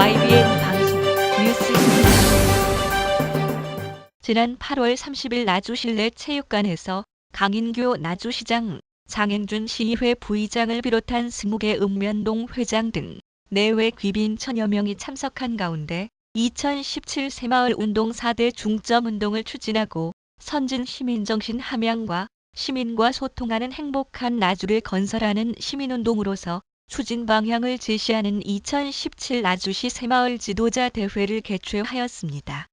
YBN 방송 뉴스입니다. 지난 8월 30일 나주 실내 체육관에서 강인교 나주시장, 장행준 시의회 부의장을 비롯한 20개 읍면동 회장 등 내외 귀빈 천여 명이 참석한 가운데 2017 새마을 운동 4대 중점 운동을 추진하고 선진 시민정신 함양과 시민과 소통하는 행복한 나주를 건설하는 시민운동으로서 추진 방향을 제시하는 2017 나주시 새마을 지도자 대회를 개최하였습니다.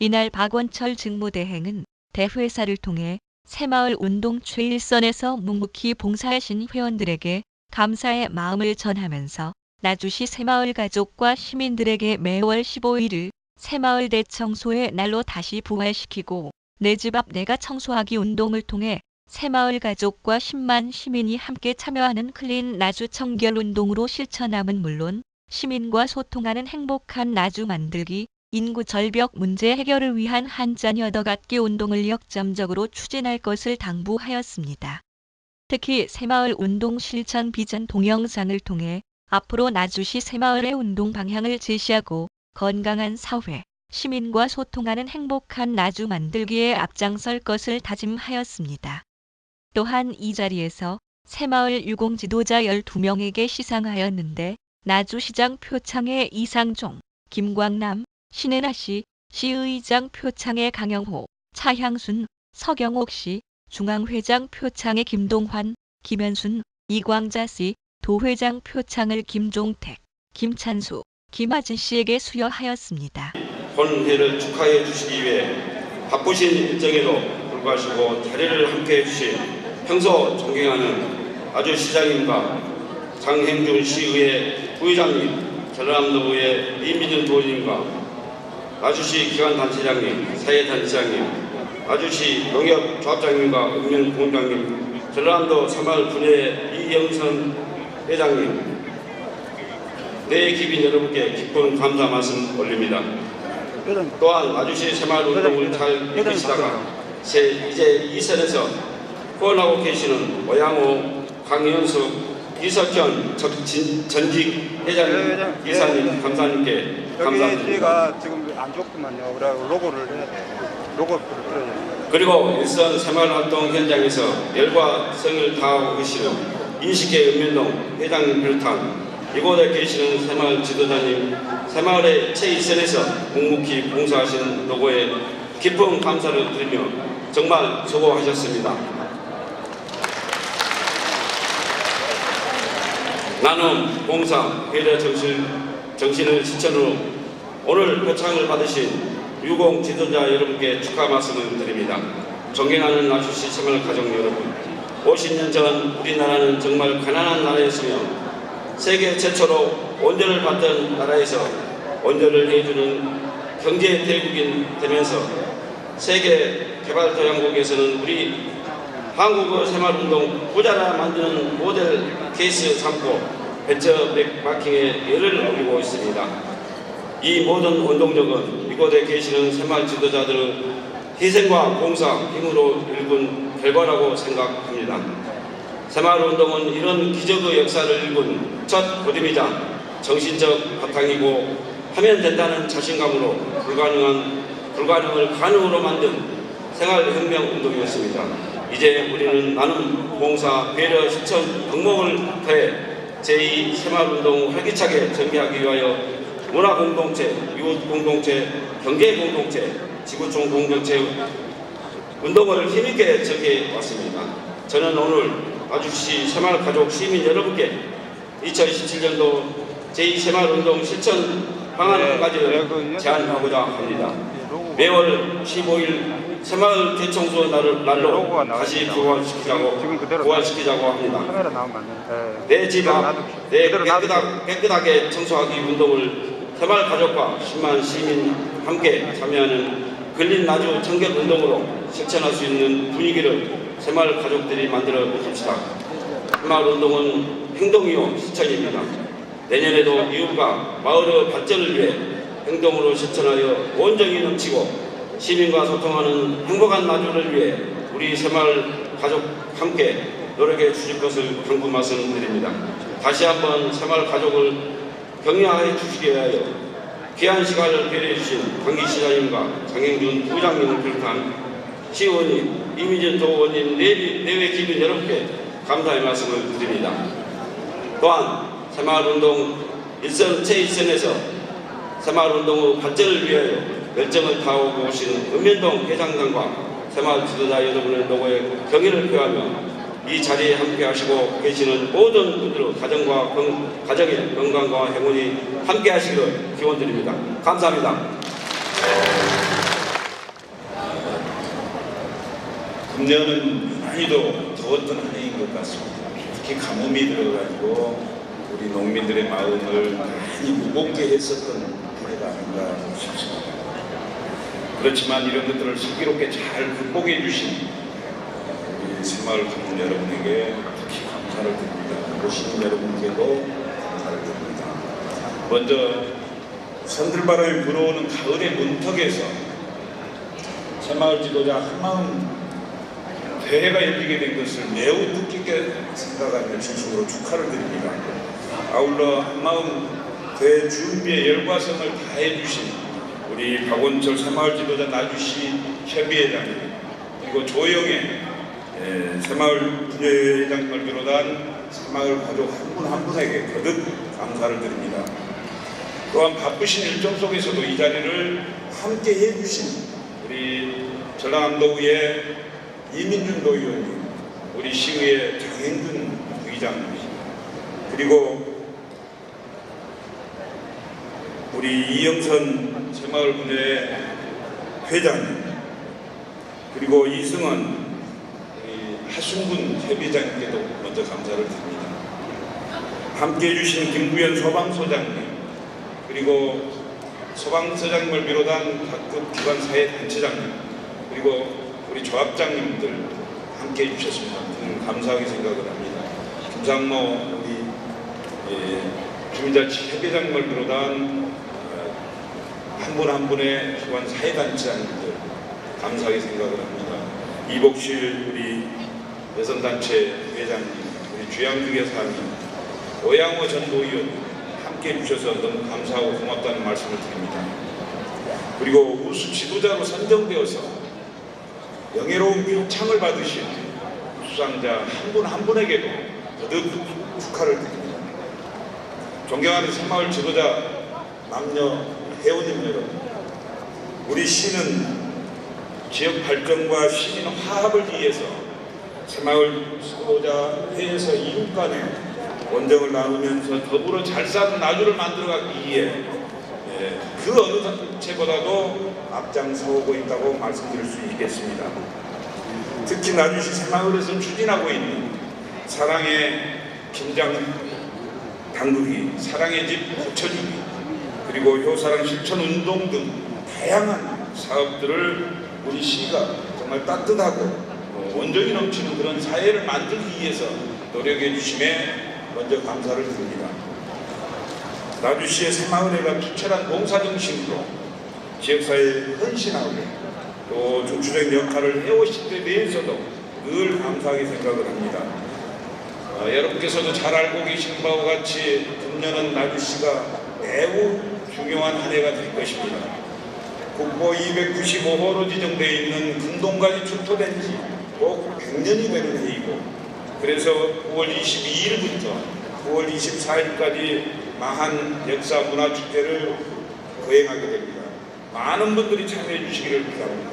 이날 박원철 직무대행은 대회사를 통해 새마을 운동 최일선에서 묵묵히 봉사하신 회원들에게 감사의 마음을 전하면서 나주시 새마을 가족과 시민들에게 매월 15일을 새마을 대청소의 날로 다시 부활시키고 내 집 앞 내가 청소하기 운동을 통해 새마을 가족과 10만 시민이 함께 참여하는 클린 나주 청결 운동으로 실천함은 물론 시민과 소통하는 행복한 나주 만들기, 인구 절벽 문제 해결을 위한 한잔 여더갖기 운동을 역점적으로 추진할 것을 당부하였습니다. 특히 새마을 운동 실천 비전 동영상을 통해 앞으로 나주시 새마을의 운동 방향을 제시하고 건강한 사회, 시민과 소통하는 행복한 나주 만들기에 앞장설 것을 다짐하였습니다. 또한 이 자리에서 새마을 유공 지도자 12명에게 시상하였는데 나주시장 표창의 이상종, 김광남, 신혜나 씨, 시의장 표창의 강영호, 차향순, 서경옥 씨, 중앙회장 표창의 김동환, 김현순, 이광자 씨, 도회장 표창을 김종택, 김찬수, 김하진 씨에게 수여하였습니다. 본회를 축하해 주시기 위해 바쁘신 일정에도 불구하시고 자리를 함께 해 주신 평소 존경하는 아주 시장님과 장행준 시의회 부의장님, 전라남도의회 이민준 도의님과 나주시 기관단체장님, 사회단체장님, 나주시 농협조합장님과 읍면공장님, 전라남도 새마을 분회 이영선 회장님, 내 기빈 여러분께 깊은 감사 말씀 올립니다. 또한 나주시 새마을 운동을 잘 이끄시다가 새 이제 이 선에서 후원하고 계시는 오양호, 강현숙, 이석현 전- 진- 전직 회장님, 이사님, 감사님께 여기 감사드립니다. 뒤가 지금 안 좋구만요. 그래 로고를 해야 돼. 로고를 틀어야 돼. 그리고 일선 새마을 활동 현장에서 열과 성을 다하고 계시는 20개 읍면동 회장님 비롯한 이곳에 계시는 새마을 지도자님, 새마을의 최일선에서 묵묵히 봉사하신 노고에 깊은 감사를 드리며 정말 수고하셨습니다. 나눔, 봉사, 배려 정신, 정신을 실천으로 오늘 표창을 받으신 유공 지도자 여러분께 축하 말씀을 드립니다. 존경하는 나주시 새마을 가족 여러분, 50년 전 우리나라는 정말 가난한 나라였으며 세계 최초로 원전을 받던 나라에서 원전을 해주는 경제 대국이 되면서 세계 개발도양국에서는 우리 한국의 새마을운동 부자라 만드는 모델 케이스 삼고 벤처 마킹에 열을 올리고 있습니다. 이 모든 운동력은 이곳에 계시는 새마을 지도자들의 희생과 봉사, 힘으로 일군 결과라고 생각합니다. 새마을 운동은 이런 기적의 역사를 일군 첫 보듬이자 정신적 바탕이고 하면 된다는 자신감으로 불가능한 불가능을 가능으로 만든 생활혁명 운동이었습니다. 이제 우리는 나눔, 봉사, 배려, 실천 덕목을 더해 제2 새마을운동을 활기차게 전개하기 위하여 문화공동체, 이웃공동체, 경제공동체, 지구촌 공동체 운동을 힘있게 전개해 왔습니다. 저는 오늘 아주시 새마을 가족 시민 여러분께 2017년도 제2 새마을운동 실천 방안 한 가지를 제안하고자 합니다. 매월 15일 새마을 대청소 날을 날로 로고가 나와 다시. 부활시키자고 부활시키자고 합니다. 돼. 내집 앞, 내 깨끗하, 깨끗하게 청소하기 운동을 새마을 가족과 10만 시민 함께 참여하는 근린 나주 청결 운동으로 실천할 수 있는 분위기를 새마을 가족들이 만들어 봅시다. 새마을 운동은 행동이요 실천입니다. 내년에도 이웃과 마을의 발전을 위해 행동으로 실천하여 온정이 넘치고 시민과 소통하는 행복한 나주를 위해 우리 새마을 가족 함께 노력해 주실 것을 당부 말씀드립니다. 다시 한번 새마을 가족을 격려해 주시기 위하여 귀한 시간을 배려해 주신 강기 시장님과 장영준 부장님을 비롯한 시의원님, 이민전 도의원님, 내외, 내외 기빈 여러분께 감사의 말씀을 드립니다. 또한 새마을운동 일선 제1선에서 새마을운동의 발전을 위하여 열정을 다하고 오신 읍면동 회장단과 새마을 지도자 여러분의 노고에 경의를 표하며 이 자리에 함께 하시고 계시는 모든 분들의 가정과 건, 가정의 건강과 행운이 함께 하시기를 기원 드립니다. 감사합니다. 금년은 유난히도 더웠던 한 해인 것 같습니다. 특히 가뭄이 들어가지고 우리 농민들의 마음을 많이 무겁게 했었던 한 해가 아닌가 싶습니다. 그렇지만 이런 것들을 슬기롭게 잘 극복해 주신 우리 새마을 국민 여러분에게 특히 감사를 드립니다. 시민 여러분께도 감사를 드립니다. 먼저 산들바람이 불어오는 가을의 문턱에서 새마을 지도자 한마음 대회가 열리게 된 것을 매우 뜻깊게 생각하며 진심으로 축하를 드립니다. 아울러 한마음 대회 준비에 열과 성을 다해 주신 우리 박원철 새마을 지도자 나주시 협의회장님 그리고 조영애 예, 새마을 분회장님을 비롯한 새마을 가족 한분한 분에게 거듭 감사를 드립니다. 또한 바쁘신 일정 속에서도 이 자리를 함께 해주신 우리 전라남도의회 이민준 도의원님, 우리 시의회 장행준 부의장님, 그리고 우리 이영선 새마을분회 회장님, 그리고 이승원 하순군 협의장님께도 먼저 감사를 드립니다. 함께 해주신 김구현 소방소장님, 그리고 소방서장님을 비롯한 각급 기관 사회 단체장님, 그리고 우리 조합장님들 함께 해주셨습니다. 감사하게 생각을 합니다. 김상모 우리 예, 주민자치 협의장님을 비롯한 한분한 분의 기관 사회단체장님들 감사하게 생각을 합니다. 이복실 우리 여성단체 회장님, 우리 주양주 여사님, 오양호 전도의원 함께 해주셔서 너무 감사하고 고맙다는 말씀을 드립니다. 그리고 우수 지도자로 선정되어서 영예로운 표창을 받으신 수상자 한 분한 분에게도 거듭 축하를 드립니다. 존경하는 새마을 지도자 남녀 회원님 여러분, 우리 시는 지역 발전과 시민 화합을 위해서 새마을 지도자 회에서 이웃 간에 원정을 나누면서 더불어 잘 사는 나주를 만들어가기 위해 예, 그 어느 단체보다도 앞장서고 있다고 말씀드릴 수 있겠습니다. 특히 나주시 새마을에서 추진하고 있는 사랑의 김장 당국이 사랑의 집 고쳐주기 그리고 효사랑 실천 운동 등 다양한 사업들을 우리 시가 정말 따뜻하고 어, 원정이 넘치는 그런 사회를 만들기 위해서 노력해 주심에 먼저 감사를 드립니다. 나주시의 새마을회가 투철한 봉사정신으로 지역사회에 헌신하고 또 중추적 역할을 해오신 데 대해서도 늘 감사하게 생각을 합니다. 어, 여러분께서도 잘 알고 계신 바와 같이 금년은 나주시가 매우 중요한 한 해가 될 것입니다. 국보 295호로 지정되어 있는 금동까지 출토된 지 꼭 100년이 되는 해이고 그래서 9월 22일부터 9월 24일까지 마한 역사 문화 축제를 거행하게 됩니다. 많은 분들이 참여해 주시기를 바랍니다.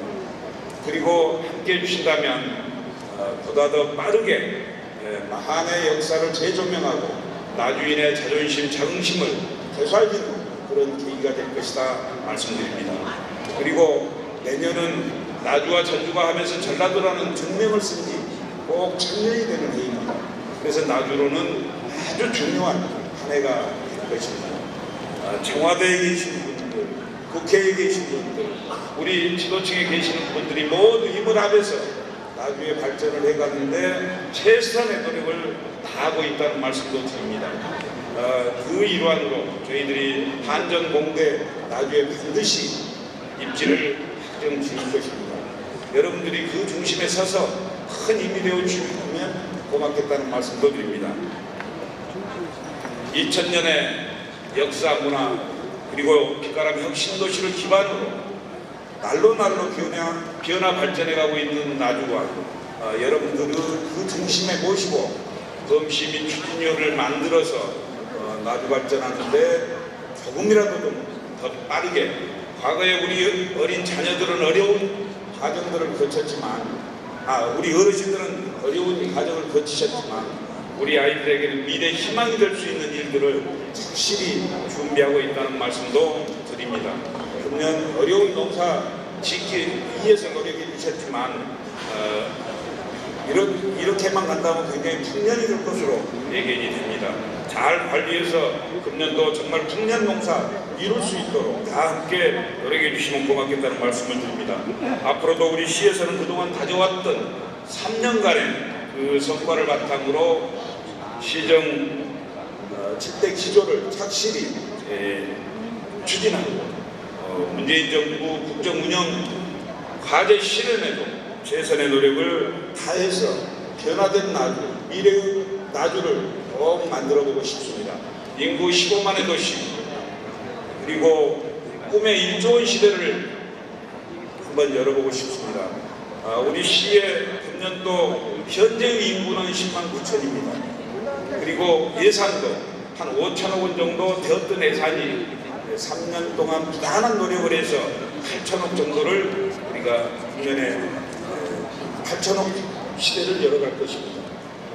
그리고 함께 해주신다면 어, 보다 더 빠르게 예, 마한의 역사를 재조명하고 나주인의 자존심, 자긍심을 되살리는 그런 계기가 될 것이다 말씀드립니다. 그리고 내년은 나주와 전주가 하면서 전라도라는 전명을 쓴 지꼭 천년이 되는 해입니다. 그래서 나주로는 아주 중요한 한 해가 될 것입니다. 아, 청와대에 계신 분들, 국회에 계신 분들, 우리 지도층에 계시는 분들이 모두 힘을 합해서 나주의 발전을 해가는데 최선의 노력을 다하고 있다는 말씀도 드립니다. 어, 그 일환으로 저희들이 한전공대 나주에 반드시 입지를 확정 지을 것입니다. 여러분들이 그 중심에 서서 큰 힘이 되어 주시면 고맙겠다는 말씀도 드립니다. 2000년에 역사 문화 그리고 빛가람 혁신도시를 기반으로 날로 날로 변화, 변화 발전해가고 있는 나주와 어, 여러분들을 그 중심에 모시고 범시민 추진위원회를 만들어서 어, 나주 발전하는데 조금이라도 좀 더 빠르게 과거에 우리 어린 자녀들은 어려운 과정들을 거쳤지만 아 우리 어르신들은 어려운 과정을 거치셨지만 우리 아이들에게는 미래 희망이 될 수 있는 일들을 착실히 준비하고 있다는 말씀도 드립니다. 금년 어려운 농사 짓기 위해서 노력해 주셨지만 어, 이렇, 이렇게만 간다면 굉장히 풍년이 될 것으로 예견이 됩니다. 잘 관리해서 금년도 정말 풍년 농사 이룰 수 있도록 다 함께 노력해 주시면 고맙겠다는 말씀을 드립니다. 앞으로도 우리 시에서는 그동안 가져왔던 3년간의 그 성과를 바탕으로 시정 어, 7대 기조를 착실히 예, 추진하고 어, 문재인 정부 국정 운영 과제 실현에도 최선의 노력을 다해서 변화된 나주, 미래의 나주를 꼭 만들어 보고 싶습니다. 인구 15만의 도시, 그리고 꿈의 일조원 시대를 한번 열어보고 싶습니다. 아, 우리 시의 금년도 현재의 인구는 10만 9천입니다. 그리고 예산도 한 5천억 원 정도 되었던 예산이 3년 동안 부단한 노력을 해서 8천억 정도를 우리가 금년에 8천억 시대를 열어갈 것입니다.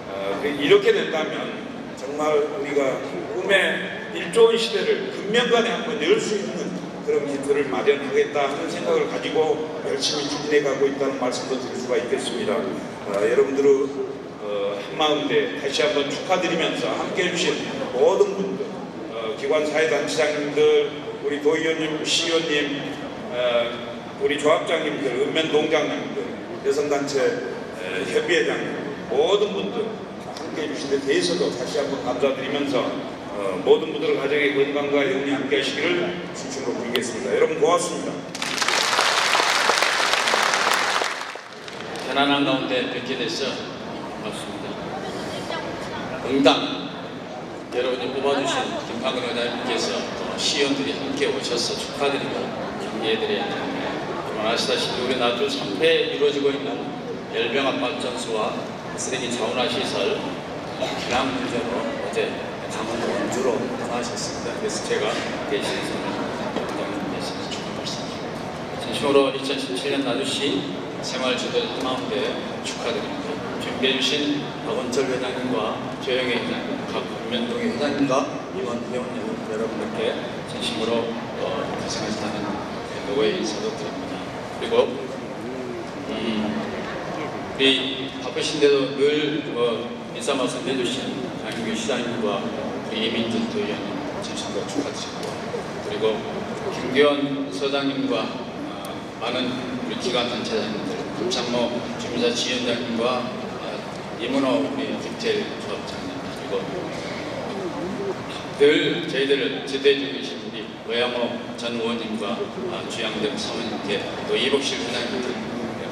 어, 그 이렇게 된다면 정말 우리가 꿈의 일조원 시대를 금년간에 한번 열 수 있는 그런 기틀을 마련하겠다 하는 생각을 가지고 열심히 추진해 가고 있다는 말씀도 드릴 수가 있겠습니다. 어, 여러분들의 어, 한마음대 다시 한번 축하드리면서 함께 해 주신 모든 분들, 어, 기관 사회단체장님들, 우리 도의원님, 시의원님, 어, 우리 조합장님들, 읍면 동장님들, 여성단체 에, 협의회장님, 모든 분들 함께 해주신 데 대해서도 다시 한번 감사드리면서 어, 모든 분들 가정의 건강과 영리 함께 하시기를 진심으로 빌겠습니다. 여러분 고맙습니다. 편안한 가운데 뵙게 돼서 반갑습니다. 응당 여러분이 뽑아주신 김학은 의장님께서 또 시의원들이 함께 오셔서 축하드리고 되는데 여러분 아시다시피 우리 나주 3회에 이루어지고 있는 열병합 발전소와 쓰레기 자원화 시설 기랑 문제로 어제 강원 원주로 떠나셨습니다. 그래서 제가 대신해서 의장님께서 축하 말씀드립니다. 진심으로 2017년 나주시 생활지도를 떠나는데 축하드립니다. 준비해주신 박원철 회장님과 조영애 회장님, 각 국면동의 회장님과 임원 회원님 여러분들께 진심으로 어, 고생하셨다는 노고의 인사도 드립니다. 그리고 음, 우리 바쁘신데도 늘 어, 인사 말씀 해주신 장윤규 시장님과 우리 이민준 도의원님 진심으로 축하드립니다. 그리고 김기원 서장님과 어, 많은 우리 기관 단체장님들, 김창모 주민자 지원장님과 어, 이문호 우리 김태일 조합장님 그리고 늘 저희들을 지도해주고 계신 우리 외양호 전 의원님과 아, 주양등 사모님께 또 이복실 회장님께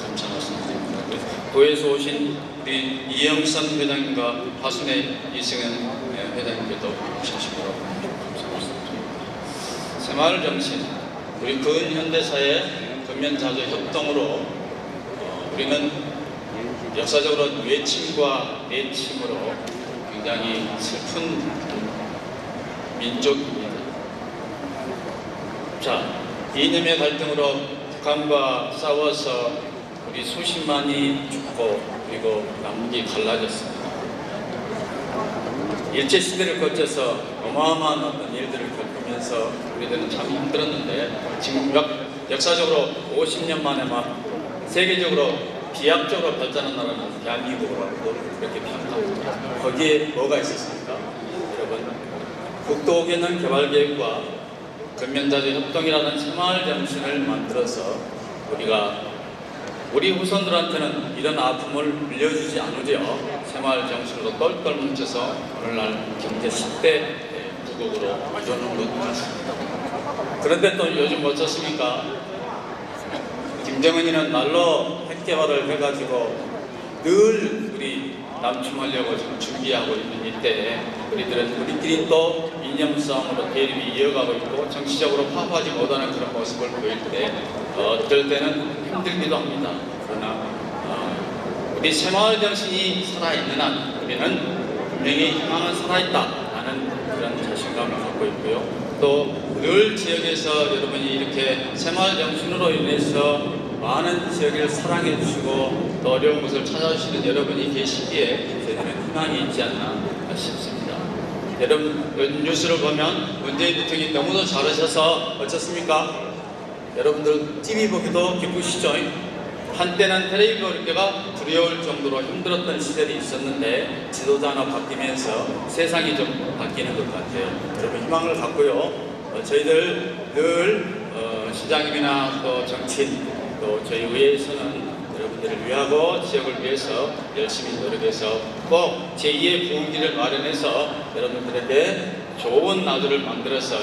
감사 말씀 드립니다. 그리고 도에서 오신 우리 이영선 회장님과 화순의 이승현 예, 회장님께도 진심으로 감사 말씀 드립니다. 새마을 정신, 우리 근현대사의 근면자조 협동으로 어, 우리는 역사적으로 외침과 내침으로 굉장히 슬픈 민족입니다. 자, 이념의 갈등으로 북한과 싸워서 우리 수십만이 죽고 그리고 남북이 갈라졌습니다. 일제 시대를 거쳐서 어마어마한 어떤 일들을 겪으면서 우리들은 참 힘들었는데 지금 역, 역사적으로 50년 만에 막 세계적으로 비약적으로 발전한 나라는 대한민국으로 그렇게 평가합니다. 거기에 뭐가 있었습니까? 국도개념 개발 계획과 근면자주 협동이라는 새마을 정신을 만들어서 우리가 우리 후손들한테는 이런 아픔을 물려주지 않으려 새마을 정신으로 똘똘 뭉쳐서 오늘날 경제 10대 부국으로 이루는 것 같습니다. 그런데 또 요즘 어떻습니까? 김정은이는 날로 핵개발을 해가지고 늘 우리 남춤하려고 지금 준비하고 있는 이때에 우리들은 우리끼리 또 이념 싸움으로 대립이 이어가고 있고 정치적으로 화합하지 못하는 그런 모습을 보일 때 어, 어떨 때는 힘들기도 합니다. 그러나 어, 우리 새마을 정신이 살아있는 한 우리는 분명히 희망은 살아있다라는 그런 자신감을 갖고 있고요. 또 늘 지역에서 여러분이 이렇게 새마을 정신으로 인해서 많은 지역을 사랑해 주시고 또 어려운 곳을 찾아주시는 여러분이 계시기에 저희들은 희망이 있지 않나 싶습니다. 여러분 뉴스를 보면 문재인 대통령이 너무도 잘하셔서 어떻습니까? 여러분들 TV 보기도 기쁘시죠? 한때는 텔레비전 보기가 두려울 정도로 힘들었던 시절이 있었는데 지도자 하나 바뀌면서 세상이 좀 바뀌는 것 같아요. 여러분 희망을 갖고요. 어, 저희들 늘 어, 시장님이나 또 정치인 또 저희 의회에서는 여러분들을 위하고 지역을 위해서 열심히 노력해서 꼭 제2의 부흥기를 마련해서 여러분들에게 좋은 나주를 만들어서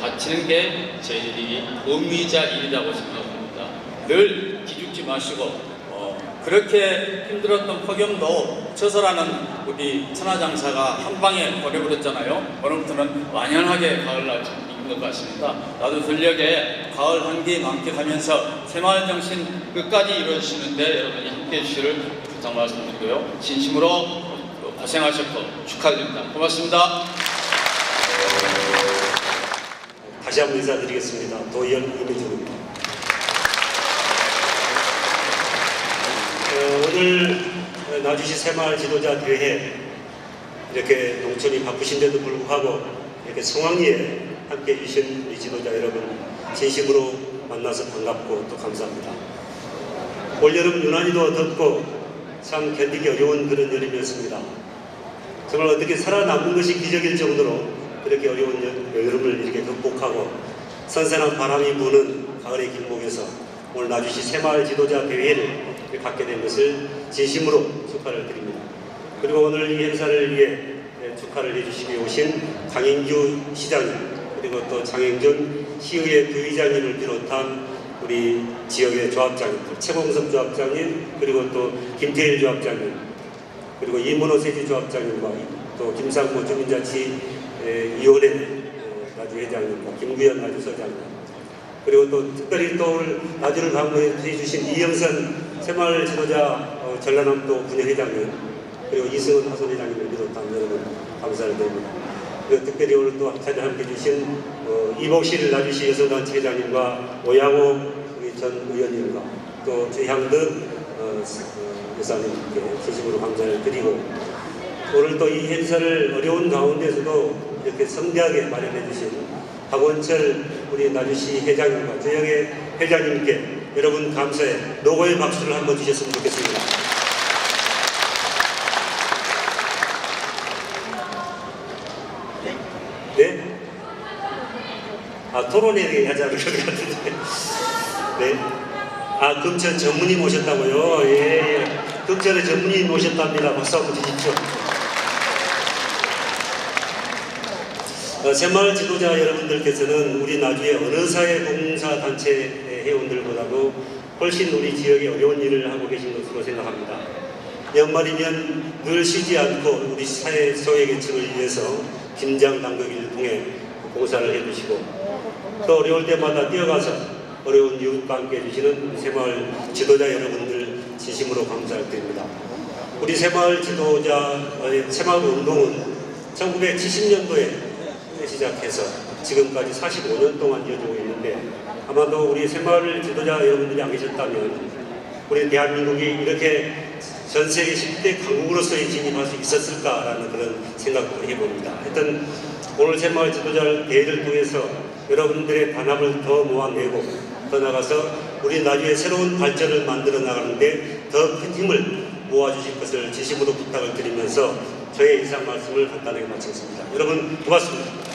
바치는 게 저희들이 의미자 일이라고 생각합니다. 늘 기죽지 마시고 어, 그렇게 힘들었던 폭염도 처설하는 우리 천하장사가 한 방에 보내버렸잖아요. 오늘부터는 완연하게 가을날 것 같습니다. 나도 전력에 가을 한기 만끽하면서 새마을 정신 끝까지 이루어지시는데 여러분이 함께해 주시를 부탁 말씀드리고요. 진심으로 고생하셨고 축하드립니다. 고맙습니다. 다시 한번 인사드리겠습니다. 도의원 이미주입니다. 어, 오늘 나주시 새마을 지도자 대회 이렇게 농촌이 바쁘신데도 불구하고 이렇게 성황리에 함께 해주신 우리 지도자 여러분 진심으로 만나서 반갑고 또 감사합니다. 올여름 유난히도 덥고 참 견디기 어려운 그런 여름이었습니다. 정말 어떻게 살아남는 것이 기적일 정도로 그렇게 어려운 여- 여름을 이렇게 극복하고 선선한 바람이 부는 가을의 길목에서 오늘 나주시 새마을 지도자 대회를 갖게 된 것을 진심으로 축하를 드립니다. 그리고 오늘 이 행사를 위해 예, 축하를 해주시기 오신 강인규 시장님 그리고 또 장행준 시의회 부의장님을 비롯한 우리 지역의 조합장님들 최봉섭 조합장님 그리고 또 김태일 조합장님 그리고 이문호 세지 조합장님과 또 김상모 주민자치위원회 나주 회장님과 김구현 나주 서장님 그리고 또 특별히 또 오늘 나주를 방문해 주신 이영선 새마을 지도자 어, 전라남도 분회회장님 그리고 이승훈 하소회장님을 비롯한 여러분 감사를 드립니다. 그리고 특별히 오늘 또 함께 해주신 어, 이복실 나주시 여성단체 회장님과 오양호 우리 전 의원님과 또 최향덕 어, 어, 여사님께 진심으로 감사를 드리고 오늘 또 이 행사를 어려운 가운데서도 이렇게 성대하게 마련해 주신 박원철 우리 나주시 회장님과 저역의 회장님께 여러분 감사의 노고의 박수를 한번 주셨으면 좋겠습니다. 토론회 하자는 것 같은데. 네. 아, 금천 전문의 모셨다고요? 예, 예. 금천에 전문의 모셨답니다. 박수 한번 주십시오. 어, 새마을 지도자 여러분들께서는 우리 나주의 어느 사회봉사단체 회원들보다도 훨씬 우리 지역에 어려운 일을 하고 계신 것으로 생각합니다. 연말이면 늘 쉬지 않고 우리 사회 소외계층을 위해서 김장 당국을 통해 봉사를 해주시고 또 어려울 때마다 뛰어가서 어려운 이웃과 함께 해주시는 새마을 지도자 여러분들 진심으로 감사를 드립니다. 우리 새마을 지도자, 어, 새마을 운동은 1970년도에 시작해서 지금까지 45년 동안 이어지고 있는데 아마도 우리 새마을 지도자 여러분들이 안 계셨다면 우리 대한민국이 이렇게 전 세계 10대 강국으로서의 진입할 수 있었을까라는 그런 생각도 해봅니다. 하여튼 오늘 새마을 지도자 대회를 통해서 여러분들의 단합을 더 모아내고 더 나가서 우리 나주의 새로운 발전을 만들어 나가는데 더 큰 힘을 모아주실 것을 진심으로 부탁을 드리면서 저의 인사 말씀을 간단하게 마치겠습니다. 여러분 고맙습니다.